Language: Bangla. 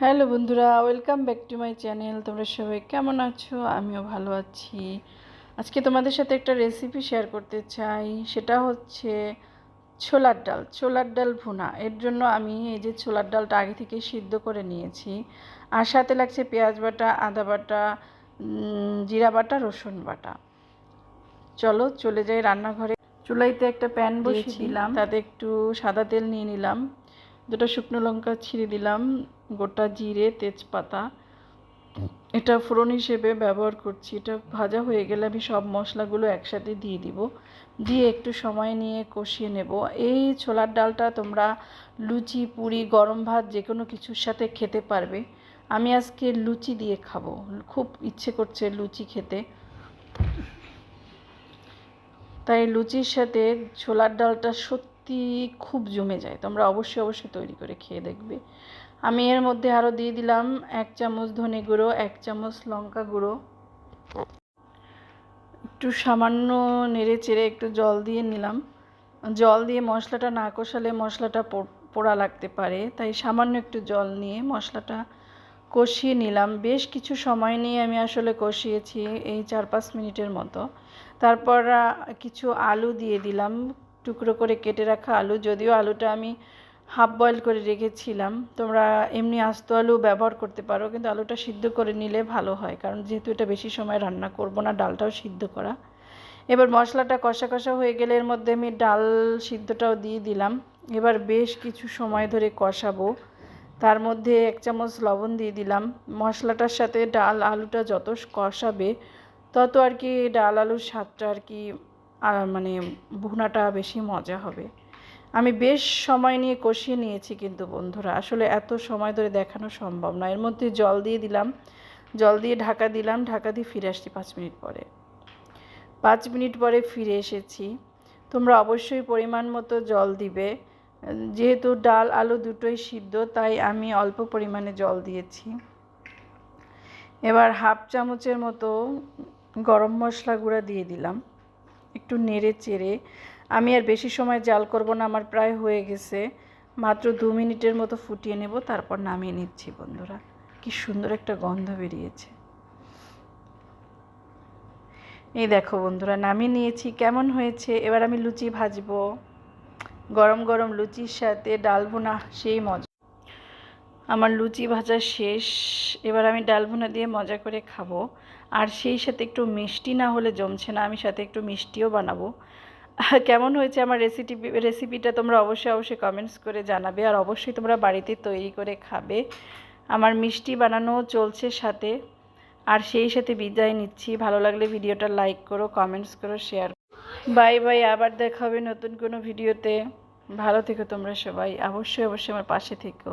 হ্যালো বন্ধুরা welcome back to my channel. তোমরা সবাই কেমন আছো? আমিও ভালো আছি। আজকে তোমাদের সাথে একটা রেসিপি শেয়ার করতে চাই। সেটা হচ্ছে ছোলার ডাল ছোলার ডাল ভুনা। এর জন্য আমি এই যে ছোলার ডালটা আগে থেকে সিদ্ধ করে নিয়েছি। আর সাথে লাগছে পেঁয়াজ বাটা আদা বাটা জিরা বাটা রসুন বাটা। চলো চলে যাই রান্নাঘরে। চুলাইতে একটা প্যান বসিয়ে দিলাম। তাতে একটু সাদা তেল নিয়ে নিলাম। দুটো শুকনো লঙ্কা ছিঁড়ে দিলাম, গোটা জিরে, তেজপাতা। এটা ফোড়ন হিসেবে ব্যবহার করছি। এটা ভাজা হয়ে গেলে আমি সব মশলাগুলো একসাথে দিয়ে দিব। দিয়ে একটু সময় নিয়ে কষিয়ে নেব। এই ছোলার ডালটা তোমরা লুচি, পুরি, গরম ভাত যে কোনো কিছুর সাথে খেতে পারবে। আমি আজকে লুচি দিয়ে খাব। খুব ইচ্ছে করছে লুচি খেতে। তাই লুচির সাথে ছোলার ডালটা সত্যি খুব জমে যায়, তোমরা অবশ্যই অবশ্যই তৈরি করে খেয়ে দেখবে। আমি এর মধ্যে আরও দিয়ে দিলাম এক চামচ ধনে গুঁড়ো, এক চামচ লঙ্কা গুঁড়ো। একটু সামান্য নেড়ে চেড়ে একটু জল দিয়ে নিলাম। জল দিয়ে মশলাটা না কষালে মশলাটা পোড়া লাগতে পারে, তাই সামান্য একটু জল নিয়ে মশলাটা কষিয়ে নিলাম। বেশ কিছু সময় নিয়ে আমি আসলে কষিয়েছি এই চার পাঁচ মিনিটের মতো। তারপর কিছু আলু দিয়ে দিলাম। টুকরো করে কেটে রাখা আলু, যদিও আলুটা আমি হাফ বয়েল করে রেখেছিলাম। তোমরা এমনি আস্ত আলু ব্যবহার করতে পারো, কিন্তু আলুটা সিদ্ধ করে নিলে ভালো হয়, কারণ যেহেতু এটা বেশি সময় রান্না করব না, ডালটাও সিদ্ধ করা। এবার মশলাটা কষা কষা হয়ে গেলে এর মধ্যে আমি ডাল সিদ্ধটাও দিয়ে দিলাম। এবার বেশ কিছু সময় ধরে কষাবো। তার মধ্যে এক চামচ লবণ দিয়ে দিলাম। মশলাটার সাথে ডাল আলুটা যত কষাবে, তত আর কি ডাল আলুর স্বাদটা আর কি আর মানে ভুনাটা বেশি মজা হবে। আমি বেশ সময় নিয়ে কষিয়ে নিয়েছি কিন্তু বন্ধুরা, আসলে এত সময় ধরে দেখানো সম্ভব না। এর মধ্যে জল দিয়ে দিলাম, জল দিয়ে ঢাকা দিলাম, ঢাকা দিয়ে ফিরে আসছি পাঁচ মিনিট পরে। পাঁচ মিনিট পরে ফিরে এসেছি। তোমরা অবশ্যই পরিমাণ মতো জল দিবে। যেহেতু ডাল, আলু দুটোই সিদ্ধ, তাই আমি অল্প পরিমাণে জল দিয়েছি। এবার হাফ চামচের মতো গরম মশলা গুঁড়া দিয়ে দিলাম। একটু নেড়ে চেড়ে, আমি আর বেশি সময় জাল করব না, আমার প্রায় হয়ে গেছে। মাত্র দু মিনিটের মতো ফুটিয়ে নেব, তারপর নামিয়ে নিচ্ছি, বন্ধুরা। কি সুন্দর একটা গন্ধ বেরিয়েছে। এই দেখো বন্ধুরা, নামিয়ে নিয়েছি, কেমন হয়েছে? এবার আমি লুচি ভাজবো। গরম গরম লুচির সাথে ডাল ভুনা, সেই মজা। আমার লুচি ভাজা শেষ। এবার আমি ডাল ভুনা দিয়ে মজা করে খাব। আর সেই সাথে একটু মিষ্টি না হলে জমছে না, আমি সাথে একটু মিষ্টিও বানাবো। কেমন হয়েছে আমার রেসিপি রেসিপিটা তোমরা অবশ্যই অবশ্যই কমেন্টস করে জানাবে। আর অবশ্যই তোমরা বাড়িতে তৈরি করে খাবে। আমার মিষ্টি বানানো চলছে সাথে। আর সেই সাথে বিদায় নিচ্ছি। ভালো লাগলে ভিডিওটা লাইক করো কমেন্টস করো শেয়ার বাই বাই, আবার দেখা হবে নতুন কোনো ভিডিওতে। ভালো থেকো তোমরা সবাই। অবশ্যই অবশ্যই আমার পাশে থেকো।